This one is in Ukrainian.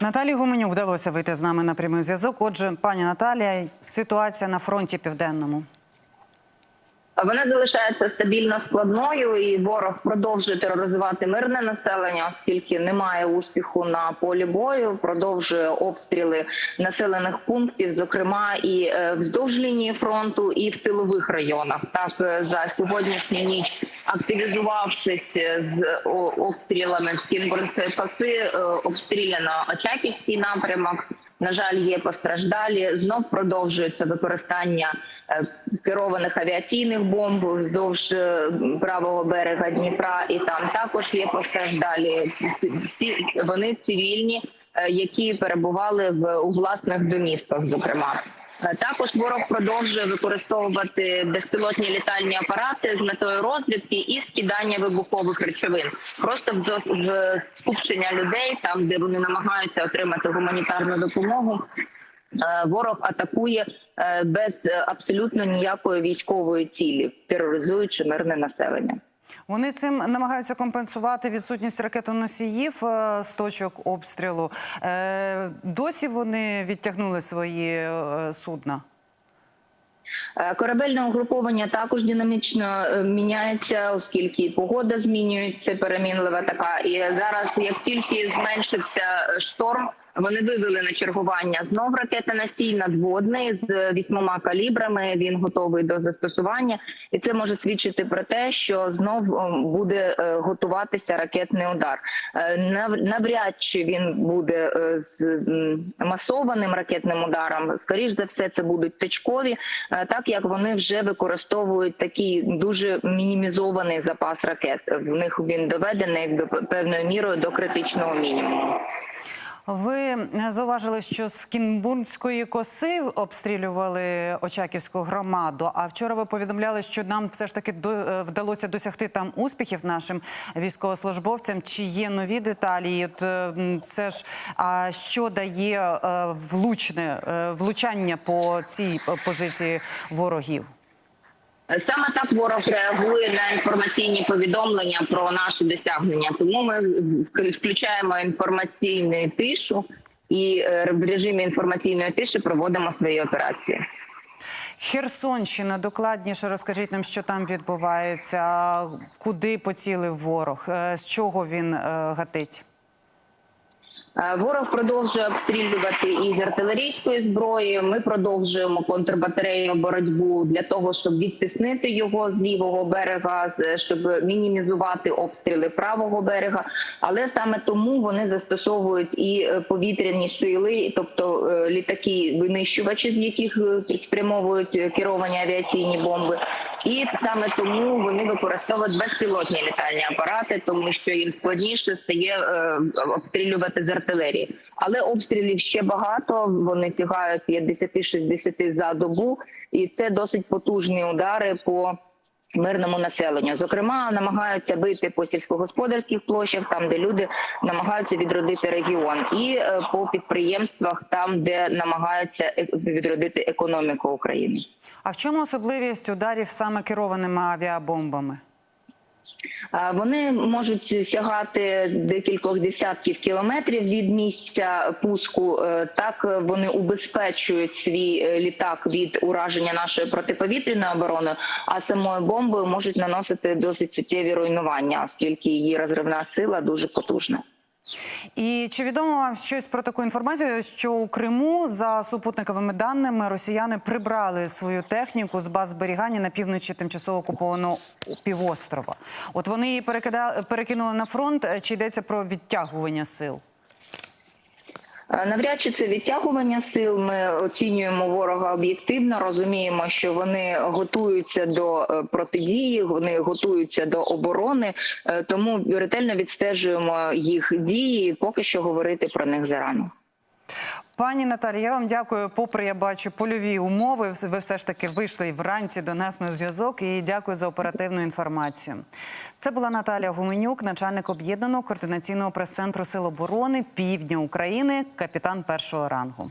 Наталі Гуменюк вдалося вийти з нами на прямий зв'язок. Отже, пані Наталія, ситуація на фронті південному. Вона залишається стабільно складною, і ворог продовжує тероризувати мирне населення, оскільки немає успіху на полі бою. Продовжує обстріли населених пунктів, зокрема і е, вздовж лінії фронту, і в тилових районах. Так е, за сьогоднішню ніч, активізувавшись е, з обстрілами з Кінбурнської е, обстріляно Очаківський напрямок. На жаль, є постраждалі. Знов продовжується використання е, керованих авіаційних бомб вздовж е, правого берега Дніпра, і там також є постраждалі. Всі вони цивільні, е, які перебували в у власних домівках. Зокрема, також ворог продовжує використовувати безпілотні літальні апарати з метою розвідки і скидання вибухових речовин. Просто в скупчення людей, там де вони намагаються отримати гуманітарну допомогу. Е, Ворог атакує е, без е, абсолютно ніякої військової цілі, тероризуючи мирне населення. Вони цим намагаються компенсувати відсутність ракетоносіїв е, з точок обстрілу. Е, Досі вони відтягнули свої е, судна. Корабельне угруповання також динамічно міняється, оскільки погода змінюється, перемінлива така. І зараз, як тільки зменшився шторм, вони вивели на чергування знов ракетоносій надводний з вісьмома калібрами. Він готовий до застосування, і це може свідчити про те, що знов е, буде е, готуватися ракетний удар. Е, Навряд чи він буде е, з масованим ракетним ударом. Скоріш за все, це будуть точкові, е, так як вони вже використовують такий дуже мінімізований запас ракет. В них він доведений до певною мірою до критичного мінімуму. Ви е, зауважили, що з Кінбурнської коси обстрілювали Очаківську громаду. А вчора ви повідомляли, що нам все ж таки е, вдалося досягти там успіхів нашим військовослужбовцям. Чи є нові деталі? От е, це ж а що дає влучне влучання по цій позиції ворогів? Саме так ворог реагує на інформаційні повідомлення про наші досягнення. Тому ми включаємо інформаційну тишу і е, в режимі інформаційної тиші проводимо свої операції. Херсонщина, докладніше розкажіть нам, що там відбувається, куди поцілив ворог, е, з чого він е, гатить. Е, Ворог продовжує обстрілювати і з артилерійської зброї. Ми продовжуємо контрбатарейну боротьбу для того, щоб відтиснити його з лівого берега, щоб мінімізувати обстріли правого берега. Але саме тому вони застосовують і е, повітряні сили, тобто е, літаки, винищувачі, з яких спрямовують керовані авіаційні бомби. І саме тому вони використовують безпілотні літальні апарати, тому що їм складніше стає е, обстрілювати з артилерії. Але обстрілів ще багато. Вони сягають 50-60 за добу, і це досить потужні удари по. Мирному населенню, зокрема, намагаються бити по сільськогосподарських площах, там де люди намагаються відродити регіон, і е, по підприємствах, там де намагаються е, відродити економіку України. А в чому особливість ударів саме керованими авіабомбами? А, Вони можуть сягати декількох десятків кілометрів від місця пуску. Е, Так вони убезпечують свій е, літак від ураження нашої протиповітряної оборони, а самою бомбою можуть наносити досить суттєві руйнування, оскільки її розривна сила дуже потужна. І чи відомо вам щось про таку інформацію, що у Криму за супутниковими даними росіяни прибрали свою техніку з баз зберігання на півночі тимчасово окупованого півострова? От вони її перекинули на фронт. Чи йдеться про відтягування сил? Е, Навряд чи це відтягування сил. Ми оцінюємо ворога об'єктивно, розуміємо, що вони готуються до е, протидії, вони готуються до оборони, е, тому ретельно відстежуємо їх дії. Поки що говорити про них зарано. Пані Наталі, я вам дякую. Попри я бачу польові умови. Ви все ж таки вийшли вранці до нас на зв'язок. І дякую за оперативну інформацію. Це була Наталія Гуменюк, начальник об'єднаного координаційного прес-центру Сил оборони Півдня України, капітан першого рангу.